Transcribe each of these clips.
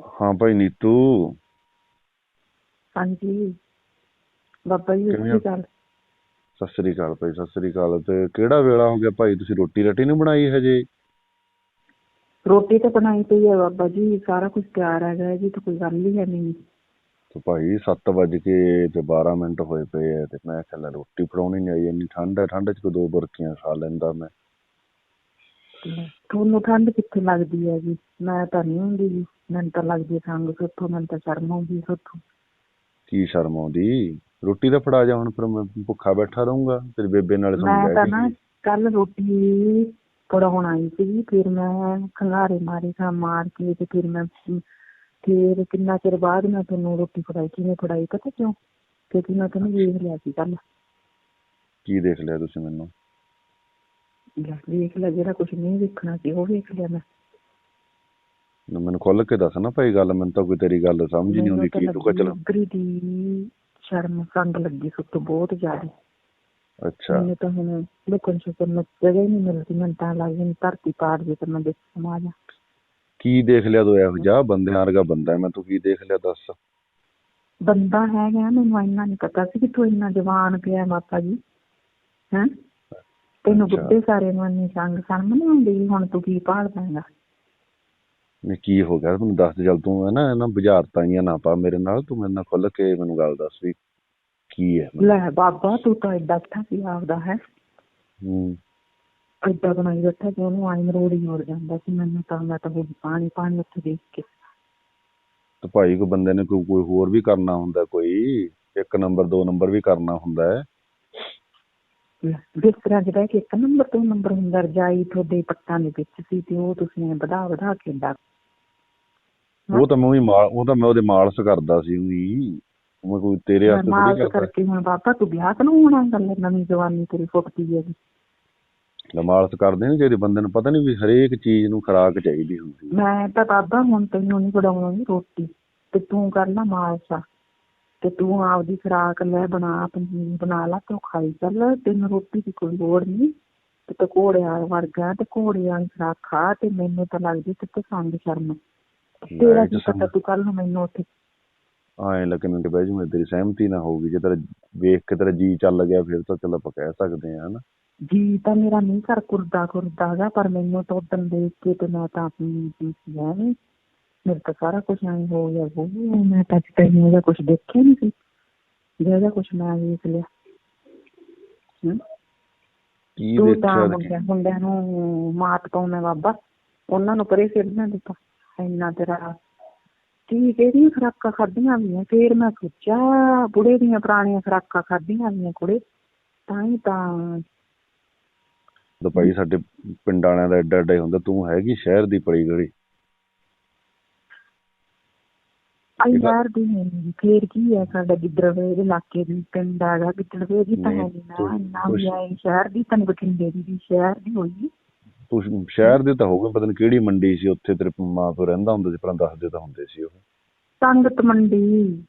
ਹਾਂ ਭਾਈ ਨੀਤੂ। ਹਾਂਜੀ। ਬਾਬਾ ਜੀ ਸਤਿ? ਸ਼੍ਰੀ ਅਕਾਲ। ਸਤਿ ਸ੍ਰੀ ਅਕਾਲ ਭਾਈ ਸਤਿ ਸ੍ਰੀ ਅਕਾਲ। ਤੇ ਕਿਹੜਾ ਵੇਲਾ ਹੋ ਗਿਆ ਭਾਈ? ਤੁਸੀਂ ਰੋਟੀ ਰੱਟੀ ਨਹੀਂ ਬਣਾਈ ਹਜੇ? ਰੋਟੀ ਤਾਂ ਬਣਾਈ ਪਈ ਹੈ ਬਾਬਾ ਜੀ ਸਾਰਾ ਕੁਝ ਤਿਆਰ ਹੈਗਾ ਜੀ ਤਾਂ ਕੋਈ ਗੱਲ ਹੀ ਹੈ ਨਹੀਂ। ਤੇ ਭਾਈ 7 ਵਜ ਕੇ ਤੇ 12 ਮਿੰਟ ਹੋਏ ਪਏ ਆ ਤੇ ਮੈਂ ਕਿਹਾ ਲੈ ਰੋਟੀ ਫੜਾਉਣੀ ਨਹੀਂ ਆਈ ਇੰਨੀ ਠੰਡ ਹੈ ਠੰਡ 'ਚ ਕੋਈ ਦੋ ਬੁਰਕੀਆਂ ਖਾ ਲੈਂਦਾ ਮੈਂ। ਤੁਹਾਨੂੰ ਠੰਡ ਕਿੱਥੇ ਲੱਗਦੀ ਹੈ ਜੀ ਮੈਂ ਤਾਂ ਨਹੀਂ ਹੁੰਦੀ। ਜੀ ਮੈਨੂੰ ਤਾਂ ਲੱਗਦੀ ਹੈ ਸੰਗ ਸੋਥੋਂ ਮੈਨੂੰ ਤਾਂ ਸ਼ਰਮ ਆਉਂਦੀ ਸੋਥੋਂ ਕੀ ਸ਼ਰਮ ਆਉਂਦੀ? ਰੋਟੀ ਤਾਂ ਫੜਾ ਜਾ ਹੁਣ ਫਿਰ ਮੈਂ ਭੁੱਖਾ ਬੈਠਾ ਰਹੂੰਗਾ ਤੇਰੀ ਬੇਬੇ ਨਾਲ ਮੈਂ ਤਾਂ ਨਾ ਕੱਲ ਰੋਟੀ ਪੜਾਉਣ ਆਈ ਸੀ ਫਿਰ ਮੈਂ ਖੰਗਾਰੇ ਮਾਰੇ ਖਾ ਮਾਰ ਕੇ ਤੇ ਫਿਰ ਮੈਂ ਫਿਰ ਕਿੰਨਾ ਚਿਰ ਬਾਅਦ ਮੈਂ ਤੁਹਾਨੂੰ ਰੋਟੀ ਫੜਾਈ ਕਿਵੇਂ ਫੜਾਈ ਪਤਾ ਕਿਉਂ? ਕਿਉਂਕਿ ਮੈਂ ਤੈਨੂੰ ਵੇਖ ਲਿਆ ਸੀ ਕੱਲ ਕੀ ਦੇਖ ਲਿਆ ਤੁਸੀਂ ਮੈਨੂੰ? ਵੇਖ ਲਿਆ ਜਿਹੜਾ ਕੁਝ ਨਹੀਂ ਵੇਖਣਾ ਸੀ ਉਹ ਵੇਖ ਲਿਆ ਮੈਂ। ਨਾ ਮੈਨੂੰ ਖੁੱਲ ਕੇ ਦੱਸ ਨਾ ਭਾਈ ਗੱਲ ਮੈਨੂੰ ਤਾਂ ਕੋਈ ਤੇਰੀ ਗੱਲ ਸਮਝ ਨਹੀਂ ਆਉਂਦੀ ਕੀ ਤੂੰ ਕਹ ਚਲ। ਨੌਕਰੀ ਦੀ ਸ਼ਰਮ ਸੰਗ ਲੱਗੀ ਸੁੱਤ ਬਹੁਤ ਜ਼ਿਆਦਾ। ਅੱਛਾ। ਮੈਨੂੰ ਤਾਂ ਹੁਣ ਲੁਕਣ ਛੁਪਣ ਨੂੰ ਜਗ੍ਹਾ ਹੀ ਨਹੀਂ ਮਿਲਦੀ ਮੈਨੂੰ ਤਾਂ ਨਹੀਂ ਧਰਤੀ ਪਾੜ ਜੇ ਤਾਂ ਮੈਂ ਦੇਖ ਸਮਾਜ ਕੀ ਦੇਖ ਲਿਆ ਤੂੰ ਇਹੋ ਜਿਹਾ? ਬੰਦਿਆਂ ਵਰਗਾ ਬੰਦਾ ਮੈਂ ਤੂੰ ਕੀ ਦੇਖ ਲਿਆ ਦੱਸ। ਬੰਦਾ ਹੈਗਾ ਮੈਨੂੰ ਇੰਨਾ ਨਹੀਂ ਪਤਾ ਸੀ ਕਿ ਤੂੰ ਇੰਨਾ ਜਵਾਨ ਪਿਆ ਮਾਤਾ ਜੀ। ਹੈਂ? ਤੈਨੂੰ। ਬੁੱਢੇ ਸਾਰੇ ਨੂੰ ਇੰਨੀ ਸੰਗ ਸ਼ਰਮ ਨਹੀਂ ਆਉਂਦੀ ਹੁਣ ਤੂੰ ਕੀ ਭਾਲ ਪਾਏਗਾ ਨੇ ਕੀ ਹੋ ਗਿਆ? ਮੈਨੂੰ ਦੱਸ ਦੇ ਚੱਲ ਤੂੰ ਹੈ ਨਾ ਇਹਨਾਂ ਬੁਝਾਰਤਾਂ ਜੀਆਂ ਨਾ ਪਾ ਮੇਰੇ ਨਾਲ ਤੂੰ ਮੇਰੇ ਨਾਲ ਖੁੱਲ ਕੇ ਮੈਨੂੰ ਗੱਲ ਦੱਸ ਵੀ ਕੀ ਹੈ। ਲੈ ਬਾਬਾ ਤੂੰ ਤਾਂ ਐਡਾ ਅੱਛਾ ਸੀ ਆਪਦਾ ਹੈ? ਹੂੰ। ਐਡਾ ਬਣਾਈ ਬੈਠਾ ਕਿ ਉਹਨੂੰ ਆਈ ਮਰੋੜੀ ਹੋ ਜਾਂਦਾ ਸੀ ਮੈਨੂੰ ਤਾਂ ਮੈਂ ਤਾਂ ਉਹ ਪਾਣੀ ਪਾਣੀ ਉੱਥੇ ਦੇਖ ਕੇ। ਤੇ ਭਾਈ ਕੋਈ ਬੰਦੇ ਨੇ ਕੋਈ ਕੋਈ ਹੋਰ ਵੀ ਕਰਨਾ ਹੁੰਦਾ ਕੋਈ? ਇੱਕ ਨੰਬਰ ਦੋ ਨੰਬਰ ਵੀ ਕਰਨਾ ਹੁੰਦਾ ਹੈ। ਜਿਸ ਤਰ੍ਹਾਂ ਜਿਹੜਾ ਕਿ ਇੱਕ ਨੰਬਰ ਤੋਂ ਨੰਬਰ ਹੁੰਦਾ ਰਜਾਈ ਤੁਹਾਡੇ ਪੱਟਾਂ ਦੇ ਵਿੱਚ ਸੀ ਤੇ ਉਹ ਤੁਸੀਂ ਵਧਾ ਵਧਾ ਕੇ ਡਾ ਉਹ ਤਾਂ ਮੈਂ ਵੀ ਮਾਲ ਉਹ ਤਾਂ ਮੈਂ ਉਹਦੇ ਮਾਲਸ ਕਰਦਾ ਸੀ ਉਹੀ। ਮੈਂ ਕੋਈ ਤੇਰੇ ਵਾਸਤੇ ਥੋੜੀ ਕਰਦਾ। ਕਰਕੇ ਹੁਣ ਬਾਬਾ ਤੂੰ ਵਿਆਹ ਕਨੂੰ ਹੋਣਾ ਗੱਲ ਨਵੀਂ ਜਵਾਨੀ ਤੇਰੀ ਫੁੱਟਦੀ ਹੈ ਲੈ ਮਾਲਸ ਕਰਦੇ ਨੇ ਜਿਹੜੇ ਬੰਦੇ ਨੂੰ ਪਤਾ ਨਹੀਂ ਵੀ ਹਰੇਕ ਚੀਜ਼ ਨੂੰ ਖੁਰਾਕ ਚਾਹੀਦੀ ਹੁੰਦੀ। ਮੈਂ ਤਾਂ ਬਾਬਾ ਹੁਣ ਤੈਨੂੰ ਨਹੀਂ ਫੜਾਉਣੀ ਰੋਟੀ ਤੇ ਤੂੰ ਕਰ ਲੈ ਮਾਲਸਾ। ਤੇ ਤੂੰ ਆਪਦੀ ਖੁਰਾਕ ਲੈ ਬਣਾ ਪਨੀਰ ਬਣਾ ਲਾ ਤੇ ਖਾਈ ਚੱਲ ਤੈਨੂੰ ਰੋਟੀ ਦੀ ਕੋਈ ਲੋੜ ਨਹੀਂ ਤੇ ਤੂੰ ਘੋੜਿਆਂ ਵਰਗਾ ਤੇ ਘੋੜਿਆਂ ਦੀ ਖੁਰਾਕ ਖਾ ਤੇ ਮੈਨੂੰ ਤਾਂ ਲੱਗਦੀ ਤੇ ਤੂੰ ਸੰਗ ਸ਼ਰਮ ਤੇਰਾ ਕੀ ਪਤਾ ਤੂੰ ਕੱਲ ਨੂੰ ਮੈਨੂੰ ਉੱਥੇ ਐਂ ਲੱਗਣ ਕਿ ਬਹਿ ਜੂ ਮੇਰੀ ਤੇਰੀ ਸਹਿਮਤੀ ਨਾ ਹੋਊਗੀ ਜੇ ਤੇਰਾ ਵੇਖ ਕੇ ਤੇਰਾ ਜੀ ਚੱਲ ਗਿਆ ਫਿਰ ਤਾਂ ਚਲ ਆਪਾਂ ਕਹਿ ਸਕਦੇ ਹਾਂ ਹਨਾ। ਜੀ ਤਾਂ ਮੇਰਾ ਨਹੀਂ ਕਰ ਕੁਰਦਾ ਕੁਰਦਾ ਪਰ ਮੈਨੂੰ ਤਾਂ ਉਦੋਂ ਦੇਖ ਕੇ ਤੇ ਮੈਂ ਤਾਂ ਆਪਣੀ ਜੀ ਸੀ ਨਹੀਂ ਮੇਰੇ ਤਾਂ ਸਾਰਾ ਕੁਝ ਐਂ ਹੋ ਗਿਆ ਉਹ ਮੈਂ ਤਾਂ ਅੱਜ ਤੱਕ ਇਹਦਾ ਕੁਝ ਦੇਖਿਆ ਨਹੀਂ ਸੀ। ਜਿਹੜਾ ਕੁਝ ਮੈਂ ਵੇਖ ਲਿਆ? ਕੀ ਦੇਖਿਆ ਮੁੰਡਿਆਂ ਮੁੰਡਿਆਂ ਨੂੰ ਮਾਤ ਪਾਉਣਾ ਬਾਬਾ। ਉਹਨਾਂ ਨੂੰ ਪਰੇ ਸਿੱਟਣਾ ਦਿੱਤਾ। ਇੰਨਾ ਤੇਰਾ ਕੀ ਕਿਹੜੀਆਂ ਖਰਾਕਾਂ ਖਾਧੀਆਂ ਵੀ ਫੇਰ ਮੈਂ ਸੋਚਿਆ ਬੁੜੇ ਦੀਆਂ ਪੁਰਾਣੀਆਂ ਖਰਾਕਾਂ ਖਾਧੀਆਂ ਵੀ ਕੁੜੇ। ਤਾਂ ਹੀ ਤਾਂ ਤਾਂ ਭਾਈ ਸਾਡੇ ਪਿੰਡਾਂ ਵਾਲਿਆਂ ਦਾ ਐਡਾ ਐਡਾ ਹੀ ਹੁੰਦਾ। ਤੂੰ ਹੈਗੀ ਸ਼ਹਿਰ ਦੀ ਪੜੀ ਗੜੀ ਇਹਦਾ- ਯਾਰ ਦੀ ਨਹੀਂ ਫੇਰ ਕੀ ਹੈ ਸਾਡਾ ਗਿੱਦੜਵੇ ਦੇ ਇਲਾਕੇ ਦੀ ਪਿੰਡ ਹੈਗਾ ਗਿੱਦੜਵੇ ਦੀ ਤਾਂ ਹੈ ਨਹੀਂ, ਨਾ ਇੰਨਾ ਵੀ ਸ਼ਹਿਰ ਦੀ ਤਾਂ ਬਠਿੰਡੇ ਦੀ ਵੀ ਸ਼ਹਿਰ ਦੀ ਹੋਈ। ਤੂੰ ਸ਼ਹਿਰ ਦੇ ਤਾਂ ਹੋਊਗਾ ਪਤਾ ਨਹੀਂ ਕਿਹੜੀ ਮੰਡੀ ਸੀ ਉੱਥੇ ਤੇਰੇ ਮਾਂ ਪਿਓ ਰਹਿੰਦਾ ਹੁੰਦਾ ਸੀ ਪਹਿਲਾਂ ਦੱਸਦੇ ਤਾਂ ਹੁੰਦੇ ਸੀ ਉਹ। ਸੰਗਤ ਮੰਡੀ।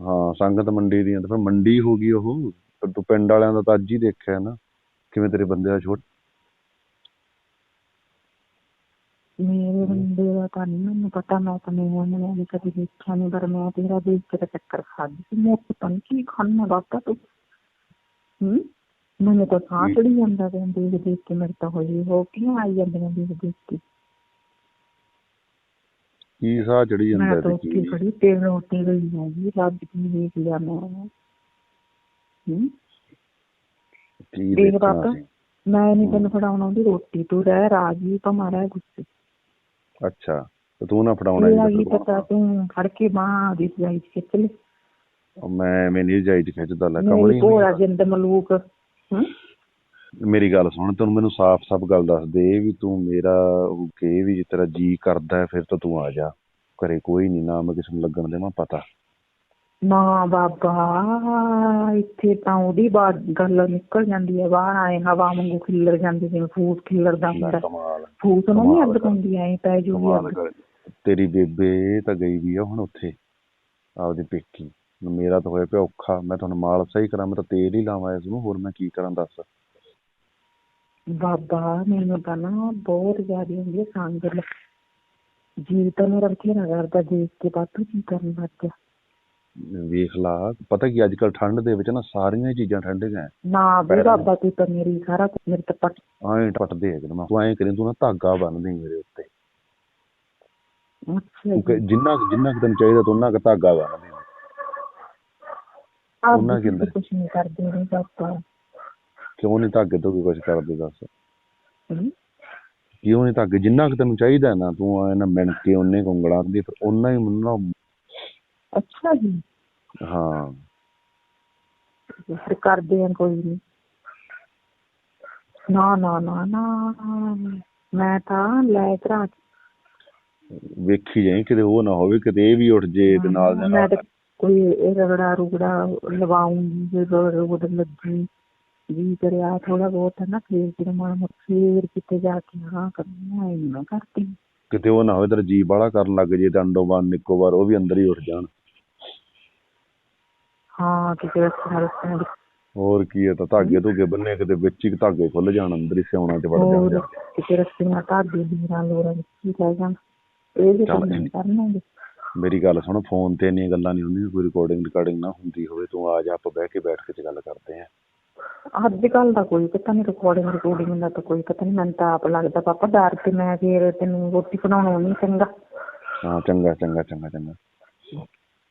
ਹਾਂ ਸੰਗਤ ਮੰਡੀ ਦੀਆਂ ਤਾਂ ਫਿਰ ਮੰਡੀ ਹੋ ਗਈ ਉਹ। ਪਰ ਤੂੰ ਪਿੰਡ ਵਾਲਿਆਂ ਦਾ ਤਾਂ ਅੱਜ ਹੀ ਦੇਖਿਆ ਨਾ ਕਿਵੇਂ ਤੇਰੇ ਬੰਦੇ ਦਾ ਛੋਟ ਮੇਰੇ ਬੰਦੇ ਦਾ ਤਾਂ ਨਹੀਂ ਮੈਨੂੰ ਪਤਾ ਮੈਂ ਤਾਂ ਨਹੀਂ ਉਹਨੇ ਨੇ ਕਦੀ ਦੇਖਿਆ ਨਹੀਂ ਪਰ ਮੈਂ ਤੇਰਾ ਦੇਖ ਕੇ ਤਾਂ ਚੱਕਰ ਖਾਦੀ ਸੀ। ਮੋਟ ਪਤਾ ਨੀ ਕੀ ਖਾਣਾ ਬਾਪਾ ਤੂੰ। ਹੂੰ? ਮੈਨੂੰ ਤਾਂ ਸਾਹ ਚੜੀ ਜਾਂਦਾ ਤੇ ਦੇਖ ਦੇਖ ਕੇ ਮੇਰੇ ਤਾਂ ਹੋਈ ਹੋ ਕਿਉਂ ਆਈ ਜਾਂਦੀਆਂ ਦੇਖ ਦੇਖ ਕੇ। ਕੀ ਸਾਹ ਚੜੀ ਮੈਂ ਜਾਂਦਾ ਤਾਂ ਤੇ ਕੀ? ਖੜੀ ਤੇ ਰੋਟੀ ਗਈ ਹੈਗੀ ਰੱਬ ਕੀ ਦੇਖ ਲਿਆ ਮੈਂ। ਹੂੰ? ਦੇਖ ਸੀ? ਮੈਂ ਨਹੀਂ ਤੈਨੂੰ ਫੜਾਉਣ ਆਉਂਦੀ ਰੋਟੀ ਤੂੰ ਰਹਿ ਰਾਜੀ ਭਾਵੇਂ ਰਹਿ ਗੁੱਸੇ। ਅੱਛਾ ਤੇ ਤੂੰ ਨਾ ਫੜਾਉਣਾ ਮੇਰਾ ਕੀ ਪਤਾ ਤੂੰ ਫੜ ਕੇ ਬਾਂਹ ਦੀ ਜਾਈ ਖਿੱਚ ਲੈ। ਉਹ ਮੈਂ ਐਵੇਂ ਨਹੀਂ ਜਾਈ ਖਿੱਚਦਾ ਲੈ ਕਮਲੀ ਭੋਲਾ ਜਿੰਦ ਮਲੂਕ ਮੇਰੀ ਗੱਲ ਸੁਣ ਤੈਨੂੰ ਮੈਨੂੰ ਸਾਫ਼-ਸਾਫ਼ ਗੱਲ ਦੱਸ ਦੇ ਵੀ ਤੂੰ ਮੇਰਾ ਕਿ ਵੀ ਜੇ ਤੇਰਾ ਜੀ ਕਰਦਾ ਫਿਰ ਤਾਂ ਤੂੰ ਆ ਜਾ। ਘਰੇ ਕੋਈ ਨਹੀਂ ਨਾ ਮੈਂ ਕਿਸੇ ਨੂੰ ਲੱਗਣ ਦੇਵਾਂ ਪਤਾ। ਨਾ ਬਾਬਾ ਇੱਥੇ ਤਾਂ ਉਹਦੀ ਬਾਤ ਗੱਲ ਨਿਕਲ ਜਾਂਦੀ ਹੈ ਬਾਹਰ ਆਏ ਹਵਾ ਵਾਂਗੂ ਖਿੱਲਰ ਜਾਂਦੀ ਜਿਵੇਂ ਫੂਸ ਖਿੱਲਰਦਾ ਹੁੰਦਾ ਕਮਾਲ ਫੂਸ ਨੂੰ ਨਹੀਂ ਅੱਗ। ਪੈਂਦੀ ਐ ਪੈ ਜੂਗੀ ਤੇਰੀ ਬੇਬੇ ਤਾਂ ਗਈ ਵੀ ਆ ਹੁਣ ਉੱਥੇ ਆਪਦੀ ਪੇਕੀ। ਮੇਰਾ ਤਾਂ ਹੋਇਆ ਪਿਆ ਔਖਾ ਮੈਂ ਤੁਹਾਨੂੰ ਮਾਲ ਸਹੀ ਕਰਾਂ ਮੈਂ ਤਾਂ ਤੇਲ ਹੀ ਲਾਵਾਂ ਇਸ ਨੂੰ ਹੋਰ ਮੈਂ ਕੀ ਕਰਾਂ ਦੱਸ। ਬਾਬਾ ਮੈਨੂੰ ਤਾਂ ਨਾ ਬਹੁਤ ਜ਼ਿਆਦਾ ਹੁੰਦੀ ਹੈ ਸੰਗ ਜੀ ਤਾਂ ਮੇਰਾ ਬਥੇਰਾ ਕਰਦਾ ਦੇਖ ਕੇ ਬਾਤੂ ਕੀ ਕਰਨ ਲੱਗ ਗਿਆ। ਵੇਖ ਲਾ ਪਤਾ ਕੀ ਅੱਜ ਕੱਲ ਠੰਡ ਦੇ ਵਿੱਚ ਨਾ ਸਾਰੀਆਂ ਚੀਜ਼ਾਂ ਠੰਡੀਆਂ ਐ। ਨਾ ਬੇ ਬਾਬਾ ਤੂੰ ਤਾਂ ਮੇਰੀ ਸਾਰਾ ਕੁਝ ਮੇਰੇ ਤੇ ਪਟ ਐਂ ਪਟਦੇ ਆ ਕਿਤੇ ਤੂੰ ਐਂ ਕਰੀ ਤੂੰ ਨਾ ਧਾਗਾ ਬੰਨ ਦੇ ਮੇਰੇ ਉੱਤੇ। ਅੱਛਾ ਜਿੰਨਾ ਜਿੰਨਾ ਕੁ ਤੈਨੂੰ ਚਾਹੀਦਾ ਤੂੰ ਉਹਨਾਂ ਕੁ ਧਾਗਾ ਬੰਨ ਦੇ ਆਪ ਉਹਨਾਂ ਕੀ? ਕੁਝ ਨਹੀਂ ਕਰਦੇ ਨੇ ਬਾਬਾ। ਕਿਉਂ ਨਹੀਂ ਧਾਗੇ ਤੋਂ ਕੁਝ ਕਰਦੇ ਦੱਸ? ਕਿਉਂ ਨਹੀਂ ਧਾਗੇ? ਜਿੰਨਾ ਕੁ ਤੈਨੂੰ ਚਾਹੀਦਾ ਨਾ ਤੂੰ ਐ ਨਾ ਮਿਣ ਕੇ ਉਹਨੇ ਕੰਗਣਾ ਦੀ ਫਿਰ ਉਹਨਾਂ ਹੀ ਮੈਨੂੰ ਨਾ ਅੱਛਾ ਜੀ। ਹਾਂ। ਫਿਰ ਕਰਦੇ ਆ ਕੋਈ ਨਹੀਂ ਨਾ ਨਾ ਨਾ ਨਾ ਮੈਂ ਤਾਂ ਲੈ ਕਰਾ ਵੇਖੀ ਜਾਈ ਕਿਤੇ ਉਹ ਨਾ ਹੋਵੇ ਕਿਤੇ ਇਹ ਵੀ ਉੱਠ ਜੇ ਤੇ ਨਾਲ ਦੇ ਮੈਂ ਨਾਲ। ਤਾਂ ਕੋਈ ਇਹ ਰਗੜਾ ਰੁਗੜਾ ਲਵਾਉਂਗੀ ਜੇ ਰਗੜ ਲੱਗੀ। ਜੀ ਕਰਿਆ ਥੋੜਾ ਬਹੁਤ ਨਾ ਫੇਰ ਮਾੜਾ ਮੋਟਾ ਫੇਰ ਕਿਤੇ ਜਾ ਕੇ ਹਾਂ ਕਰਨਾ ਇਹ ਨਾ ਕਰਦੀ। ਕਿਤੇ ਉਹ ਨਾ ਹੋਵੇ ਤੇਰਾ ਜੀ ਬਾਹਲਾ ਕਰਨ ਲੱਗ ਜੇ ਤੇ ਅੰਡੋ ਬਾਨ ਨਿੱਕੋ ਵਾਰ ਉਹ ਵੀ ਅੰਦਰ ਹੀ ਉੱਠ ਜਾਣ। ਹਾਂ ਕਿਤੇ ਰਸਤੇ ਰਸਤੇ ਹੋਰ ਕੀ ਹੈ ਤਾਂ ਧਾਗੇ ਧੁਗੇ ਬੰਨੇ ਕਿਤੇ ਵਿੱਚ ਹੀ ਧਾਗੇ ਖੁੱਲ ਜਾਣ ਅੰਦਰ ਹੀ ਸਿਉਣਾ ਚ ਵੜ ਜਾਣ ਕਿਤੇ ਰਸਤੀਆਂ ਧਾਗੇ ਲੀਰਾਂ ਲੋਰਾਂ ਵਿੱਚ ਹੀ ਰਹਿ ਜਾਣ। ਇਹ ਵੀ ਕਰਨਾਂਗੇ। ਮੇਰੀ ਗੱਲ ਸੁਣ ਫੋਨ ਤੇ ਇੰਨੀਆਂ ਗੱਲਾਂ ਨਹੀਂ ਹੁੰਦੀਆਂ ਕੋਈ ਰਿਕਾਰਡਿੰਗ ਰਿਕਾਰਡਿੰਗ ਨਾ ਹੁੰਦੀ ਹੋਵੇ ਤੂੰ ਆ ਜਾ ਆਪਾਂ ਬਹਿ ਕੇ ਬੈਠ ਕੇ ਗੱਲ ਕਰਦੇ ਆਂ। ਅੱਜ ਕੱਲ ਦਾ ਕੋਈ ਪਤਾ ਨਹੀਂ ਰਿਕਾਰਡਿੰਗ ਰਿਕਾਰਡਿੰਗ ਦਾ ਤਾਂ ਕੋਈ ਪਤਾ ਨਹੀਂ ਮੈਨੂੰ ਤਾਂ ਆਪ ਲੱਗਦਾ ਪਾਪਾ ਡਰ ਤੇ ਮੈਂ ਫੇਰ ਤੈਨੂੰ ਰੋਟੀ ਬਣਾਉਣਾ ਨਹੀਂ ਚੰਗਾ। ਹਾਂ, ਚੰਗਾ ਚੰਗਾ ਚੰਗਾ ਚੰਗਾ।